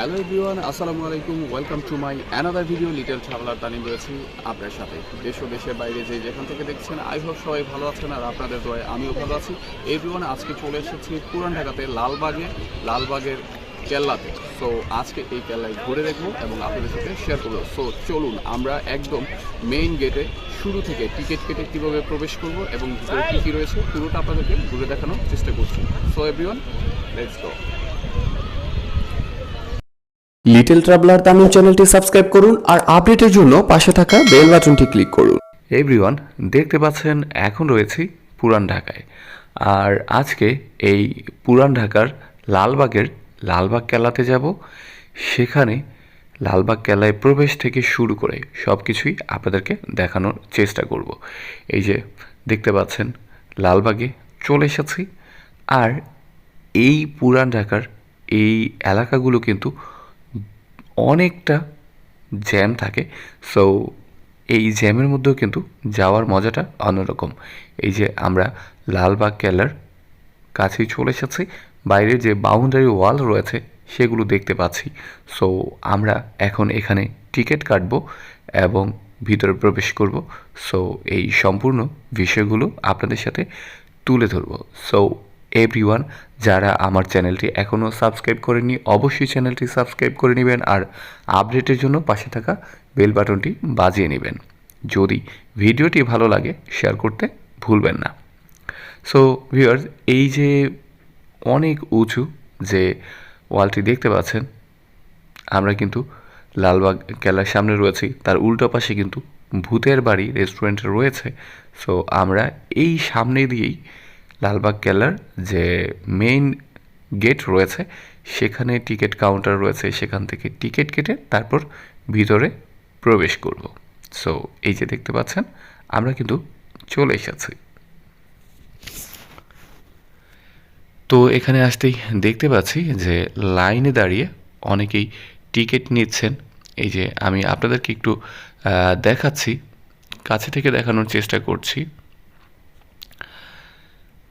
Hello everyone, আসসালামু আলাইকুম, welcome to my another video, little traveller Tanim রয়েছি আপনার সাথে। দেশ ও দেশের বাইরে যে যেখান থেকে দেখছেন, আই হোপ সবাই ভালো আছেন আর আপনাদের দোয়ায় আমিও ভালো আছি। এভরিওয়ান, আজকে চলে এসেছি পুরান ঢাকাতে লালবাগে, লালবাগের কেল্লাতে। সো আজকে এই কেল্লায় ঘুরে দেখব এবং আপনাদের সাথে শেয়ার করব। সো চলুন, আমরা একদম মেইন গেটে শুরু থেকে টিকিট কেটে কীভাবে প্রবেশ করব এবং কী কী রয়েছে, পুরোটা আপনাদেরকে ঘুরে দেখানোর চেষ্টা করছি। So everyone let's go little traveller Tamil চ্যানেলটি সাবস্ক্রাইব করুন আর আপডেটের জন্য পাশে থাকা বেল বাটনটি ক্লিক করুন। এভরিওয়ান দেখতে পাচ্ছেন, এখন রয়েছি পুরান ঢাকায়। আর আজকে এই পুরান ঢাকার লালবাগের লালবাগ কেলাতে যাব। সেখানে লালবাগ কেলায় প্রবেশ থেকে শুরু করে সব কিছুই আপনাদেরকে দেখানোর চেষ্টা করব। এই যে দেখতে পাচ্ছেন, লালবাগে চলে এসেছি। আর এই পুরান ঢাকার এই এলাকাগুলো কিন্তু অনেকটা জ্যাম থাকে। সো এই জ্যামের মধ্যেও কিন্তু যাওয়ার মজাটা অন্যরকম। এই যে আমরা লালবাগ কেল্লার কাছেই চলে এসেছি, বাইরে যে বাউন্ডারি ওয়াল রয়েছে সেগুলো দেখতে পাচ্ছি। সো আমরা এখন এখানে টিকিট কাটব এবং ভিতরে প্রবেশ করব। সো এই সম্পূর্ণ বিষয়গুলো আপনাদের সাথে তুলে ধরব। সো এভরিওয়ান যারা আমার চ্যানেলটি এখনও সাবস্ক্রাইব করেনি অবশ্যই চ্যানেলটি সাবস্ক্রাইব করে নেবেন আর আপডেটের জন্য পাশে থাকা বেল বাটনটি বাজিয়ে নেবেন। যদি ভিডিওটি ভালো লাগে, শেয়ার করতে ভুলবেন না। সো ভিউয়ার্স এই যে অনেক উঁচু যে ওয়ালটি দেখতে পাচ্ছেন, আমরা কিন্তু লালবাগ কেল্লার সামনে রয়েছি। তার উল্টো পাশে কিন্তু ভূতের বাড়ি রেস্টুরেন্ট রয়েছে। সো আমরা এই সামনে দিয়েই লালবাগ কেল্লার যে মেইন গেট রয়েছে, সেখানে টিকিট কাউন্টার রয়েছে, সেখান থেকে টিকিট কেটে তারপর ভিতরে প্রবেশ করব। সো এই যে দেখতে পাচ্ছেন, আমরা কিন্তু চলে এসেছি। তো এখানে আসতেই দেখতে পাচ্ছি যে লাইনে দাঁড়িয়ে অনেকেই টিকিট নিচ্ছেন। এই যে আমি আপনাদেরকে একটু দেখাচ্ছি, কাছে থেকে দেখানোর চেষ্টা করছি।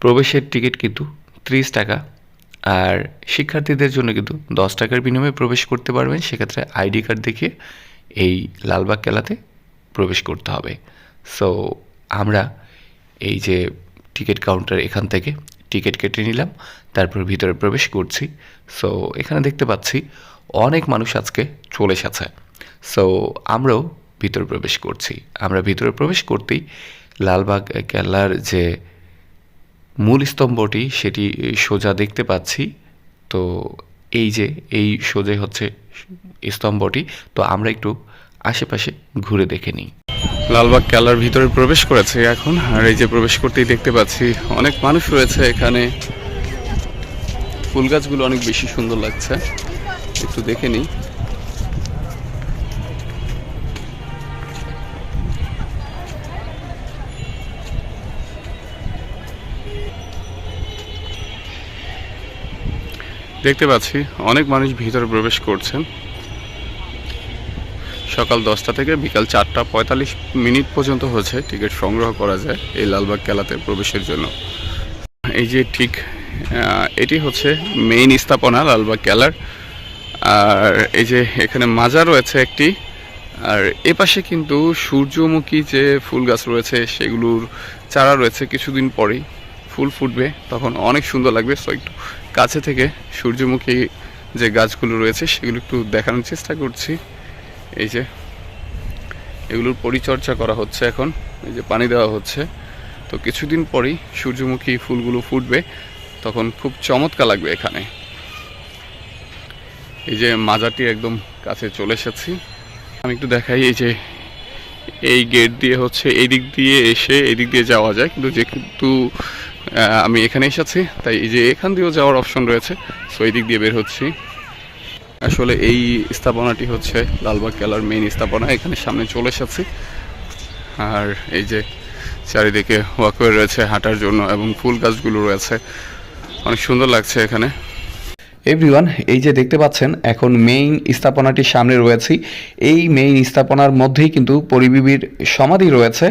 প্রবেশের টিকিট কিন্তু ত্রিশ টাকা আর শিক্ষার্থীদের জন্য কিন্তু দশ টাকার বিনিময়ে প্রবেশ করতে পারবেন। সেক্ষেত্রে আইডি কার্ড দেখিয়ে এই লালবাগ কেলাতে প্রবেশ করতে হবে। সো আমরা এই যে টিকিট কাউন্টার এখান থেকে টিকিট কেটে নিলাম, তারপর ভিতরে প্রবেশ করছি। সো এখানে দেখতে পাচ্ছি অনেক মানুষ আজকে চলে এসেছে। সো আমরাও ভিতরে প্রবেশ করছি। আমরা ভিতরে প্রবেশ করতেই লালবাগ কেল্লার যে মূল স্তম্ভটি সেটি সোজা দেখতে পাচ্ছি। তো এই যে, এই সোজা হচ্ছে স্তম্ভটি। তো আমরা একটু আশেপাশে ঘুরে দেখে নিই। লালবাগ কেল্লার ভিতরে প্রবেশ করেছে এখন। আর এই যে প্রবেশ করতেই দেখতে পাচ্ছি, অনেক মানুষ রয়েছে এখানে। ফুল গাছগুলো অনেক বেশি সুন্দর লাগছে। একটু দেখে নিই। দেখতে পাচ্ছি অনেক মানুষ ভিতরে প্রবেশ করছেন। সকাল দশটা থেকে বিকাল চারটা পঁয়তাল্লিশ মিনিট পর্যন্ত হচ্ছে টিকিট সংগ্রহ করা যায় এই লালবাগ কেলাতে প্রবেশের জন্য। এই যে ঠিক এটি হচ্ছে মেইন স্থাপনা লালবাগ কেলার। আর এই যে এখানে মাজা রয়েছে একটি। আর এ পাশে কিন্তু সূর্যমুখী যে ফুল গাছ রয়েছে, সেগুলোর চারা রয়েছে কিছুদিন পরেই। ফুল ফুটবে তখন অনেক সুন্দর লাগবে। সো একটু কাছে থেকে সূর্যমুখী যে গাছগুলো রয়েছে সেগুলো একটু দেখানোর চেষ্টা করছি। এই যে এগুলোর পরিচর্যা করা হচ্ছে এখন এই যে পানি দেওয়া হচ্ছে। তো কিছুদিন পরেই সূর্যমুখী ফুলগুলো ফুটবে তখন খুব চমৎকার লাগবে এখানে। এই যে মাজাটি একদম কাছে চলে এসেছি। আমি একটু দেখাই এই যে এই গেট দিয়ে হচ্ছে এই দিক দিয়ে এসে এই দিক দিয়ে যাওয়া যায় কিন্তু যেহেতু আহ, আমি এখানে এসেছি, তাই এই যে এখান দিয়েও যাওয়ার অপশন রয়েছে। সো এই দিক দিয়ে বের হচ্ছি। আসলে এই স্থাপনাটি হচ্ছে লালবাগ কেলার মেইন স্থাপনা, এখানে সামনে চলে এসেছি। আর এই যে চারিদিকে ওয়াকওয়ে রয়েছে হাঁটার জন্য এবং ফুল গাছগুলো রয়েছে। অনেক সুন্দর লাগছে এখানে। এভরিওয়ান এই যে দেখতে পাচ্ছেন, এখন মেইন স্থাপনাটির সামনে রয়েছি। এই মেইন স্থাপনার মধ্যেই কিন্তু পরিবিবির সমাধি রয়েছে।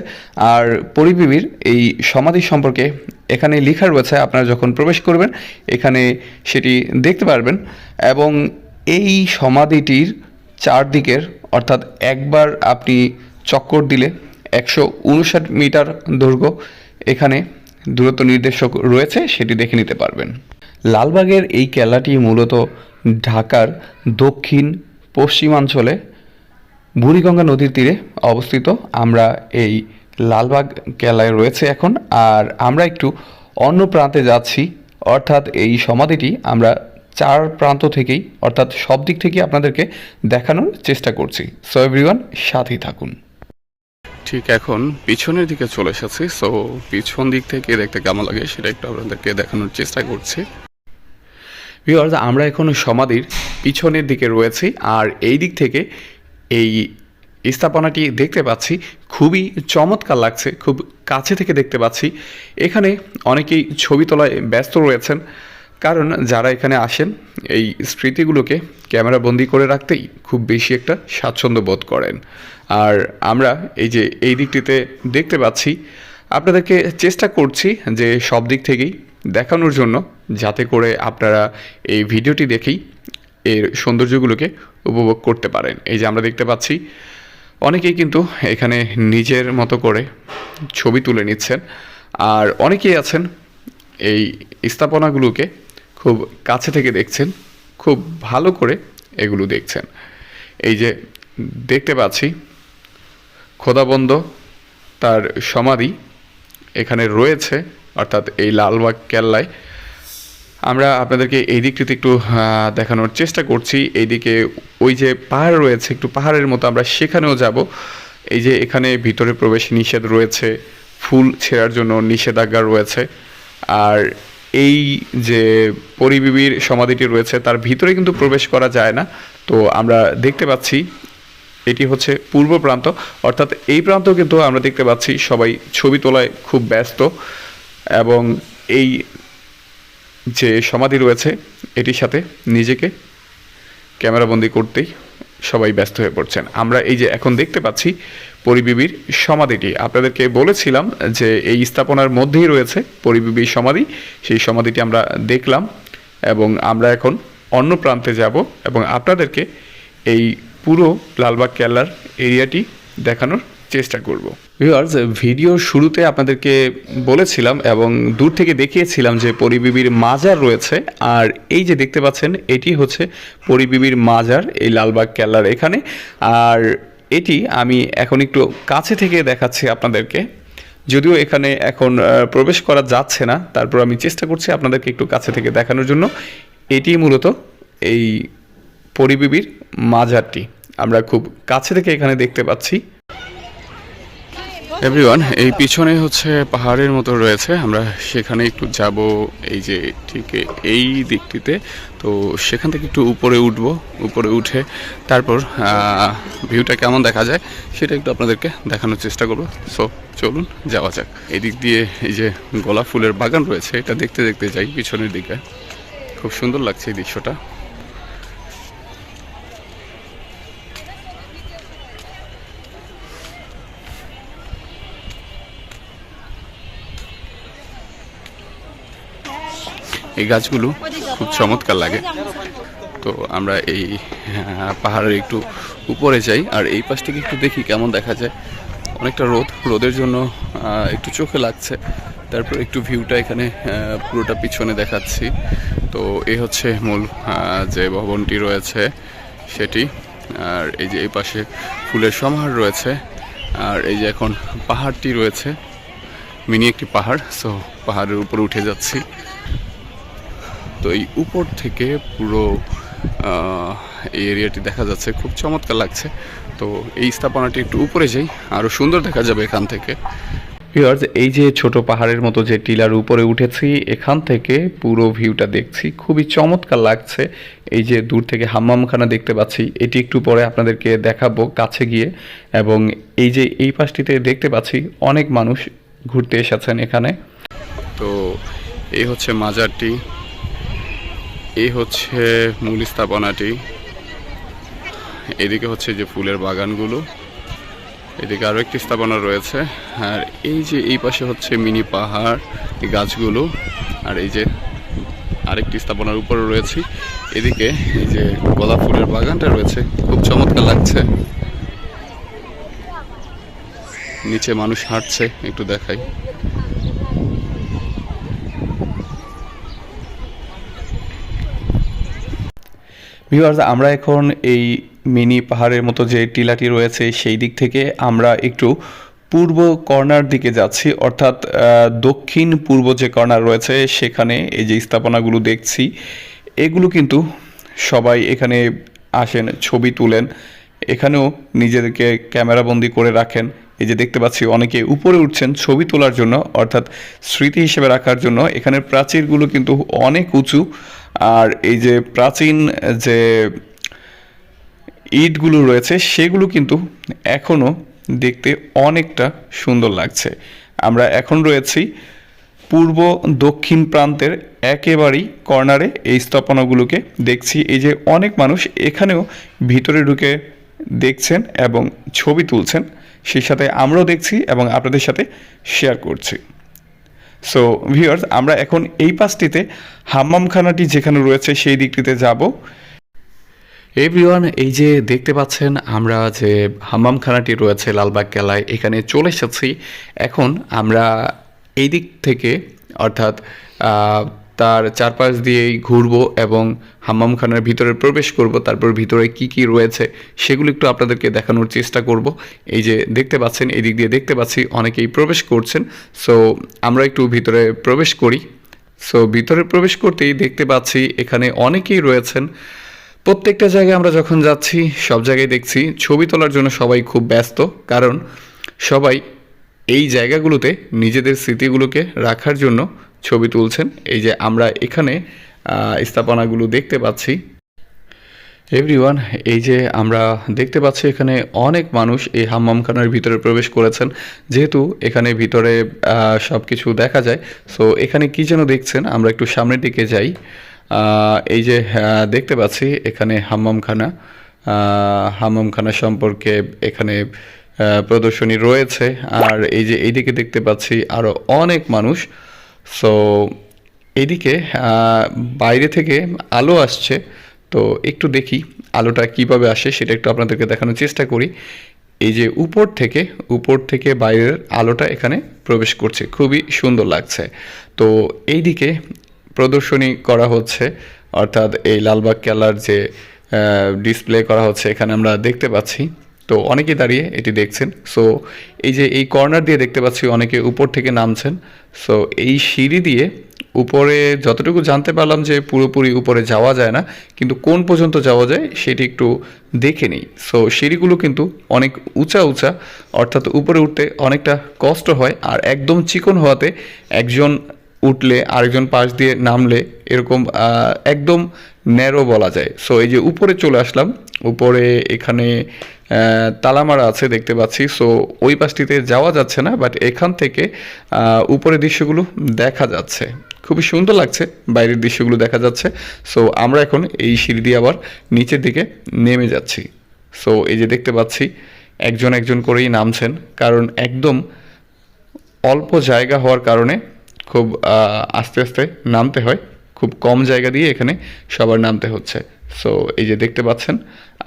আর পরিবিবির এই সমাধি সম্পর্কে এখানে লেখা রয়েছে, আপনারা যখন প্রবেশ করবেন, এখানে সেটি দেখতে পারবেন এবং এই সমাধিটির চারদিকের, অর্থাৎ একবার আপনি চক্কর দিলে একশো উনষাট মিটার দৈর্ঘ্য, এখানে দূরত্ব নির্দেশক রয়েছে, সেটি দেখে নিতে পারবেন। লালবাগের এই কেল্লাটি মূলত ঢাকার দক্ষিণ পশ্চিমাঞ্চলে বুড়িগঙ্গা নদীর তীরে অবস্থিত। আমরা এই লালবাগ কেল্লায় রয়েছে এখন। আর আমরা একটু অন্য প্রান্তে যাচ্ছি। অর্থাৎ এই সমাধিটি আমরা চার প্রান্ত থেকেই, অর্থাৎ সব দিক থেকে আপনাদেরকে দেখানোর চেষ্টা করছি। সো এভরিওয়ান সাথেই থাকুন। ঠিক এখন পিছনের দিকে চলে এসেছি। সো পিছন দিক থেকে দেখতে কেমন লাগে, সেটা একটু আপনাদেরকে দেখানোর চেষ্টা করছি। ভিউয়ার্স আমরা এখন সমাধির পিছনের দিকে রয়েছি। আর এই দিক থেকে এই স্থাপনাটি দেখতে পাচ্ছি, খুবই চমৎকার লাগছে, খুব কাছে থেকে দেখতে পাচ্ছি। এখানে অনেকেই ছবি তোলায় ব্যস্ত রয়েছেন, কারণ যারা এখানে আসেন, এই স্মৃতিগুলোকে ক্যামেরা বন্দি করে রাখতেই খুব বেশি একটা স্বাচ্ছন্দ্য বোধ করেন। আর আমরা এই যে এই দিকটিতে দেখতে পাচ্ছি, আপনাদেরকে চেষ্টা করছি যে সব দিক থেকেই দেখানোর জন্য, যাতে করে আপনারা এই ভিডিওটি দেখেই এর সৌন্দর্যগুলোকে উপভোগ করতে পারেন। এই যে আমরা দেখতে পাচ্ছি অনেকেই কিন্তু এখানে নিজের মতো করে ছবি তুলে নিচ্ছেন। আর অনেকেই আছেন এই স্থাপনাগুলোকে খুব কাছে থেকে দেখছেন, খুব ভালো করে এগুলো দেখছেন। এই যে দেখতে পাচ্ছি, খোদাবন্দ তার সমাধি এখানে রয়েছে, অর্থাৎ এই লালবাগ কেল্লায় আমরা আপনাদেরকে এই দিকটিতে একটু দেখানোর চেষ্টা করছি। এইদিকে ওই যে পাহাড় রয়েছে, একটু পাহাড়ের মতো আমরা সেখানেও যাব। এই যে এখানে ভিতরে প্রবেশ নিষেধ রয়েছে, ফুল ছেঁড়ার জন্য নিষেধাজ্ঞা রয়েছে। আর এই যে পরিবিবির সমাধিটি রয়েছে, তার ভিতরে কিন্তু প্রবেশ করা যায় না। তো আমরা দেখতে পাচ্ছি, এটি হচ্ছে পূর্ব প্রান্ত। অর্থাৎ এই প্রান্ত কিন্তু আমরা দেখতে পাচ্ছি, সবাই ছবি তোলায় খুব ব্যস্ত। এবং এই যে সমাধি রয়েছে, এটির সাথে নিজেকে ক্যামেরাবন্দি করতেই সবাই ব্যস্ত হয়ে পড়ছেন। আমরা এই যে এখন দেখতে পাচ্ছি পরিবিবির সমাধিটি। আপনাদেরকে বলেছিলাম যে এই স্থাপনার মধ্যেই রয়েছে পরিবিবির সমাধি। সেই সমাধিটি আমরা দেখলাম এবং আমরা এখন অন্য প্রান্তে যাব এবং আপনাদেরকে এই পুরো লালবাগ কেল্লার এরিয়াটি দেখানোর চেষ্টা করব। ভিউয়ার্স ভিডিওর শুরুতে আপনাদেরকে বলেছিলাম এবং দূর থেকে দেখিয়েছিলাম যে পরিবিবির মাজার রয়েছে। আর এই যে দেখতে পাচ্ছেন, এটি হচ্ছে পরিবিবির মাজার, এই লালবাগ কেল্লার এখানে। আর এটি আমি এখন একটু কাছে থেকে দেখাচ্ছি আপনাদেরকে। যদিও এখানে এখন প্রবেশ করা যাচ্ছে না, তারপর আমি চেষ্টা করছি আপনাদেরকে একটু কাছে থেকে দেখানোর জন্য। এটি মূলত এই পরিবিবির মাজারটি। আমরা খুব কাছে থেকে এখানে দেখতে পাচ্ছি। এভরিওয়ান এই পিছনে হচ্ছে পাহাড়ের মতো রয়েছে। আমরা সেখানে একটু যাব, এই যে ঠিক এই দিকটিতে। তো সেখান থেকে একটু উপরে উঠব, উপরে উঠে তারপর ভিউটা কেমন দেখা যায় সেটা একটু আপনাদেরকে দেখানোর চেষ্টা করব। সো চলুন, যাওয়া যাক। এদিক দিয়ে এই যে গোলাপ ফুলের বাগান রয়েছে, এটা দেখতে দেখতে যাই পিছনের দিকে। খুব সুন্দর লাগছে এই দৃশ্যটা। এই গাছগুলো খুব চমৎকার লাগে। তো আমরা এই পাহাড়ের একটু উপরে যাই, আর এই পাশ থেকে একটু দেখি কেমন দেখা যায়। অনেকটা রোদ, রোদের জন্য একটু চোখে লাগছে। তারপর একটু ভিউটা এখানে পুরোটা পিছনে দেখাচ্ছি। তো এই হচ্ছে মূল যে ভবনটি রয়েছে সেটি। আর এই যে এই পাশে ফুলের সমাহার রয়েছে। আর এই যে এখন পাহাড়টি রয়েছে, মিনি একটি পাহাড়। সো পাহাড়ের উপরে উঠে যাচ্ছি। তো এই উপর থেকে পুরো এই এরিয়াটি দেখা যাচ্ছে, খুব চমৎকার লাগছে। তো এই স্থাপনাটি একটু উপরে যাই আরও সুন্দর দেখা যাবে এখান থেকে। ভিউয়ার্স এই যে ছোট পাহাড়ের মতো যে টিলার উপরে উঠেছি, এখান থেকে পুরো ভিউটা দেখছি, খুবই চমৎকার লাগছে। এই যে দূর থেকে হাম্মামখানা দেখতে পাচ্ছি, এটি একটু পরে আপনাদেরকে দেখাবো কাছে গিয়ে। এবং এই যে এই পাশটিতে দেখতে পাচ্ছি, অনেক মানুষ ঘুরতে এসেছেন এখানে। তো এই হচ্ছে মাজারটি। এই হচ্ছে মূল স্থাপনাটি এদিকে হচ্ছে যে ফুলের বাগানগুলো। এদিকে আরও একটি স্থাপনা রয়েছে। আর এই যে এই পাশে হচ্ছে মিনি পাহাড় গাছগুলো। আর এই যে আরেকটি স্থাপনার উপরে রয়েছি। এদিকে এই যে গোলাপ ফুলের বাগানটা রয়েছে। খুব চমৎকার লাগছে। নিচে মানুষ হাঁটছে, একটু দেখাই। ভিউয়ার্স আমরা এখন এই মিনি পাহাড়ের মতো যে টিলাটি রয়েছে সেই দিক থেকে আমরা একটু পূর্ব কর্নার দিকে যাচ্ছি, অর্থাৎ দক্ষিণ পূর্ব যে কর্নার রয়েছে সেখানে এই যে স্থাপনাগুলো দেখছি, এগুলো কিন্তু সবাই এখানে আসেন, ছবি তুলেন, এখানেও নিজেদেরকে ক্যামেরাবন্দি করে রাখেন। এই যে দেখতে পাচ্ছি, অনেকে উপরে উঠছেন ছবি তোলার জন্য, অর্থাৎ স্মৃতি হিসেবে রাখার জন্য। এখানের প্রাচীরগুলো কিন্তু অনেক উঁচু আর এই যে প্রাচীন যে ইটগুলো রয়েছে, সেগুলো কিন্তু এখনও দেখতে অনেকটা সুন্দর লাগছে। আমরা এখন রয়েছি পূর্ব দক্ষিণ প্রান্তের একেবারেই কর্নারে। এই স্থাপনাগুলোকে দেখছি এই যে অনেক মানুষ এখানেও ভিতরে ঢুকে দেখছেন এবং ছবি তুলছেন। সেই সাথে আমরাও দেখছি এবং আপনাদের সাথে শেয়ার করছি। সো ভিউয়ার্স আমরা এখন এই পাশটিতে হাম্মামখানাটি যেখানে রয়েছে সেই দিকটিতে যাব। এভরিওয়ান এই যে দেখতে পাচ্ছেন আমরা যে হাম্মামখানাটি রয়েছে লালবাগ কেলায়, এখানে চলে এসেছি। এখন আমরা এই দিক থেকে, অর্থাৎ তার চারপাশ দিয়েই ঘুরবো এবং হাম্মামখানার ভিতরে প্রবেশ করব, তারপর ভিতরে কি কি রয়েছে সেগুলো একটু আপনাদেরকে দেখানোর চেষ্টা করব। এই যে দেখতে পাচ্ছেন, এই দিক দিয়ে দেখতে পাচ্ছি অনেকেই প্রবেশ করছেন। সো আমরা একটু ভিতরে প্রবেশ করি। সো ভিতরে প্রবেশ করতেই দেখতে পাচ্ছি এখানে অনেকেই রয়েছেন। প্রত্যেকটা জায়গায় আমরা যখন যাচ্ছি, সব জায়গায় দেখছি, ছবি তোলার জন্য সবাই খুব ব্যস্ত। কারণ সবাই এই জায়গাগুলোতে নিজেদের স্মৃতিগুলোকে রাখার জন্য ছবি তুলছেন। এই যে আমরা এখানে স্থাপনাগুলো দেখতে পাচ্ছি। এভরিওয়ান এই যে আমরা দেখতে পাচ্ছি এখানে অনেক মানুষ এই হাম্মামখানার ভিতরে প্রবেশ করেছেন। যেহেতু এখানে ভিতরে সব কিছু দেখা যায় সো এখানে কি যেন দেখছেন, আমরা একটু সামনের দিকে যাই। এই যে দেখতে পাচ্ছি এখানে হাম্মামখানা হাম্মামখানা সম্পর্কে এখানে প্রদর্শনী রয়েছে। আর এই যে এইদিকে দেখতে পাচ্ছি আরও অনেক মানুষ। সো এদিকে বাইরে থেকে আলো আসছে। তো একটু দেখি আলোটা কীভাবে আসে, সেটা একটু আপনাদেরকে দেখানোর চেষ্টা করি। এই যে উপর থেকে উপর থেকে বাইরের আলোটা এখানে প্রবেশ করছে। খুবই সুন্দর লাগছে। তো এইদিকে প্রদর্শনী করা হচ্ছে, অর্থাৎ এই লালবাগ কেলার যে ডিসপ্লে করা হচ্ছে, এখানে আমরা দেখতে পাচ্ছি। তো অনেকে দাঁড়িয়ে এটি দেখছেন। সো এই যে এই কর্নার দিয়ে দেখতে পাচ্ছি অনেকে উপর থেকে নামছেন। সো এই সিঁড়ি দিয়ে উপরে যতটুকু জানতে পারলাম যে পুরোপুরি উপরে যাওয়া যায় না, কিন্তু কোন পর্যন্ত যাওয়া যায় সেটি একটু দেখে নিই। সো সিঁড়িগুলো কিন্তু অনেক উঁচা উঁচা, অর্থাৎ উপরে উঠতে অনেকটা কষ্ট হয় আর একদম চিকন হওয়াতে একজন উঠলে আরেকজন পাশ দিয়ে নামলে এরকম একদম ন্যারো বলা যায়। সো এই যে উপরে চলে আসলাম উপরে এখানে তালামারা আছে দেখতে পাচ্ছি। সো ওই পাশটিতে যাওয়া যাচ্ছে না বাট এখান থেকে উপরের দৃশ্যগুলো দেখা যাচ্ছে। খুবই সুন্দর লাগছে, বাইরের দৃশ্যগুলো দেখা যাচ্ছে। সো আমরা এখন এই সিঁড়ি দিয়ে আবার নিচের দিকে নেমে যাচ্ছি। সো এই যে দেখতে পাচ্ছি, একজন একজন করেই নামছেন, কারণ একদম অল্প জায়গা হওয়ার কারণে খুব আস্তে আস্তে নামতে হয়। খুব কম জায়গা দিয়ে এখানে সবার নামতে হচ্ছে। সো এই যে দেখতে পাচ্ছেন,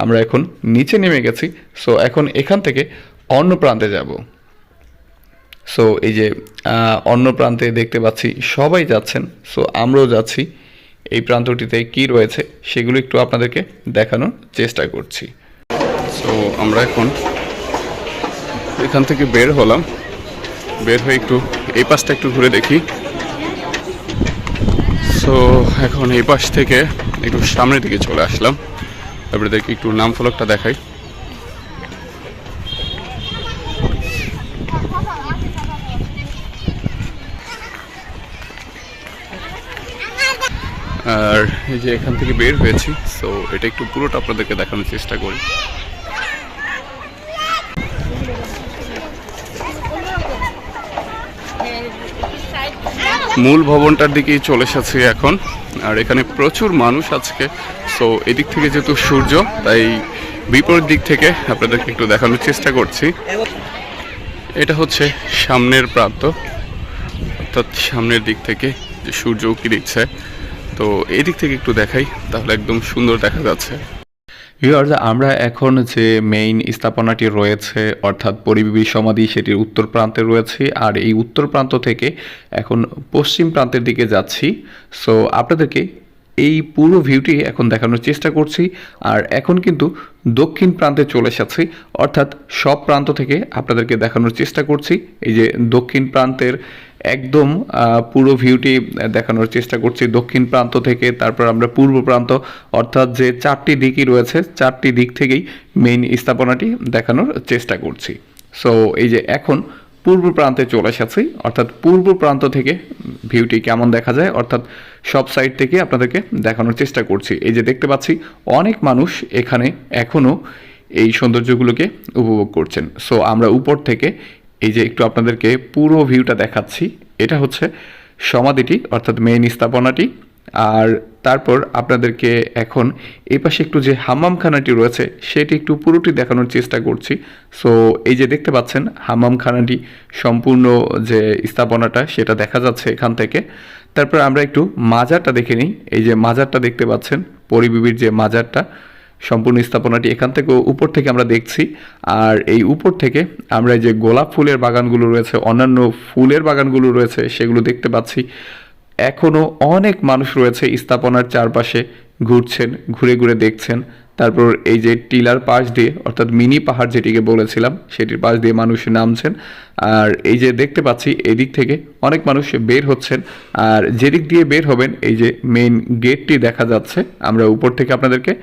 আমরা এখন নিচে নেমে গেছি। সো এখন এখান থেকে অন্য প্রান্তে যাব। সো এই যে অন্য প্রান্তে দেখতে পাচ্ছি সবাই যাচ্ছেন। সো আমরাও যাচ্ছি। এই প্রান্তটিতে কি রয়েছে সেগুলো একটু আপনাদেরকে দেখানোর চেষ্টা করছি। সো আমরা এখন এখান থেকে বের হলাম। বের হয়ে একটু এই পাশটা একটু ঘুরে দেখি। সো এখন এই পাশ থেকে একটু সামনের দিকে চলে আসলাম। আপনাদেরকে একটু নাম ফলকটা দেখাই। আর এই যে এখান থেকে বের হয়েছি সো এটা একটু পুরোটা আপনাদেরকে দেখানোর চেষ্টা করি। মূল ভবনটার দিকেই চলে এসেছি এখন। আর এখানে প্রচুর মানুষ আজকে। সো এদিক থেকে যেহেতু সূর্য, তাই বিপরীত দিক থেকে আপনাদেরকে একটু দেখানোর চেষ্টা করছি। এটা হচ্ছে সামনের প্রান্ত। অর্থাৎ সামনের দিক থেকে যে সূর্য উঁকি দিচ্ছে তো, এদিক থেকে একটু দেখাই, তাহলে একদম সুন্দর দেখা যাচ্ছে। ভিউয়ার্স আমরা এখন যে মেইন স্থাপনাটি রয়েছে, অর্থাৎ পরিবিবির সমাধি, সেটির উত্তর প্রান্তে রয়েছে। আর এই উত্তর প্রান্ত থেকে এখন পশ্চিম প্রান্তের দিকে যাচ্ছি। সো আপনাদেরকে এই পুরো ভিউটি এখন দেখানোর চেষ্টা করছি। আর এখন কিন্তু দক্ষিণ প্রান্তে চলে এসেছি। অর্থাৎ সব প্রান্ত থেকে আপনাদেরকে দেখানোর চেষ্টা করছি। এই যে দক্ষিণ প্রান্তের একদম পুরো ভিউটি দেখানোর চেষ্টা করছি দক্ষিণ প্রান্ত থেকে, তারপর আমরা পূর্ব প্রান্ত, অর্থাৎ যে চারটি দিকই রয়েছে, চারটি দিক থেকেই মেইন স্থাপনাটি দেখানোর চেষ্টা করছি। সো এই যে এখন পূর্ব প্রান্তে চলে এসেছি, অর্থাৎ পূর্ব প্রান্ত থেকে ভিউটি কেমন দেখা যায়, অর্থাৎ সব সাইড থেকে আপনাদেরকে দেখানোর চেষ্টা করছি। এই যে দেখতে পাচ্ছি, অনেক মানুষ এখানে এখনও এই সৌন্দর্যগুলোকে উপভোগ করছেন। সো আমরা উপর থেকে এই যে একটু আপনাদেরকে পুরো ভিউটা দেখাচ্ছি, এটা হচ্ছে সমাধিটি, অর্থাৎ মেইন স্থাপনাটি, আর তারপর আপনাদেরকে এখন এই পাশে একটু যে হাম্মামখানাটি রয়েছে, সেটি একটু পুরোটি দেখানোর চেষ্টা করছি। সো এই যে দেখতে পাচ্ছেন হাম্মামখানাটি সম্পূর্ণ যে স্থাপনাটা, সেটা দেখা যাচ্ছে এখান থেকে। তারপর আমরা একটু মাজারটা দেখে নিই। এই যে মাজারটা দেখতে পাচ্ছেন, পরিবিবির যে মাজারটা সম্পূর্ণ স্থাপনাটি এখান থেকে উপর থেকে আমরা দেখছি। আর এই উপর থেকে আমরা যে গোলাপ ফুলের বাগানগুলো রয়েছে, অন্যান্য ফুলের বাগানগুলো রয়েছে, সেগুলো দেখতে পাচ্ছি। এখনও অনেক মানুষ রয়েছে স্থাপনার চারপাশে ঘুরছেন, ঘুরে ঘুরে দেখছেন। তারপর এই যে টিলার পাশ দিয়ে, অর্থাৎ মিনি পাহাড় যেটিকে বলেছিলাম, সেটির পাশ দিয়ে মানুষ নামছেন। আর এই যে দেখতে পাচ্ছি, এদিক থেকে অনেক মানুষ বের হচ্ছেন। আর যেদিক দিয়ে বের হবেন, এই যে মেইন গেটটি দেখা যাচ্ছে। আমরা উপর থেকে আপনাদেরকে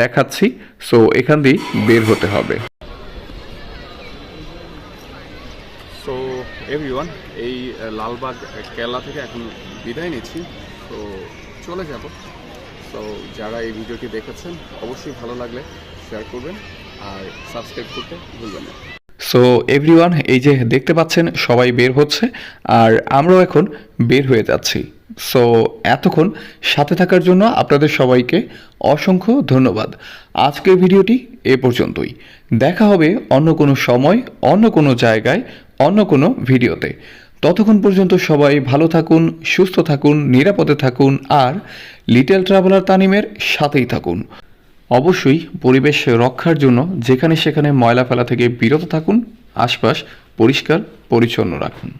দেখাচ্ছি। সো এখান দিয়ে বের হতে হবে। সো এভরিওয়ান এই লালবাগ কেল্লা থেকে এখন বিদায় নিচ্ছি। তো চলে যাব। তো যারা এই ভিডিওটি দেখেছেন অবশ্যই ভালো লাগলে শেয়ার করবেন আর সাবস্ক্রাইব করতে ভুলবেন না। সো এভরিওয়ান এই যে দেখতে পাচ্ছেন সবাই বের হচ্ছে। আর আমরাও এখন বের হয়ে যাচ্ছি। সো এতক্ষণ সাথে থাকার জন্য আপনাদের সবাইকে অসংখ্য ধন্যবাদ। আজকের ভিডিওটি এ পর্যন্তই। দেখা হবে অন্য কোনো সময়, অন্য কোনো জায়গায়, অন্য কোনো ভিডিওতে। ততক্ষণ পর্যন্ত সবাই ভালো থাকুন, সুস্থ থাকুন, নিরাপদে থাকুন আর লিটল ট্রাভেলার তানিমের সাথেই থাকুন। অবশ্যই পরিবেশ রক্ষার জন্য যেখানে সেখানে ময়লা ফেলা থেকে বিরত থাকুন, আশপাশ পরিষ্কার, পরিচ্ছন্ন রাখুন।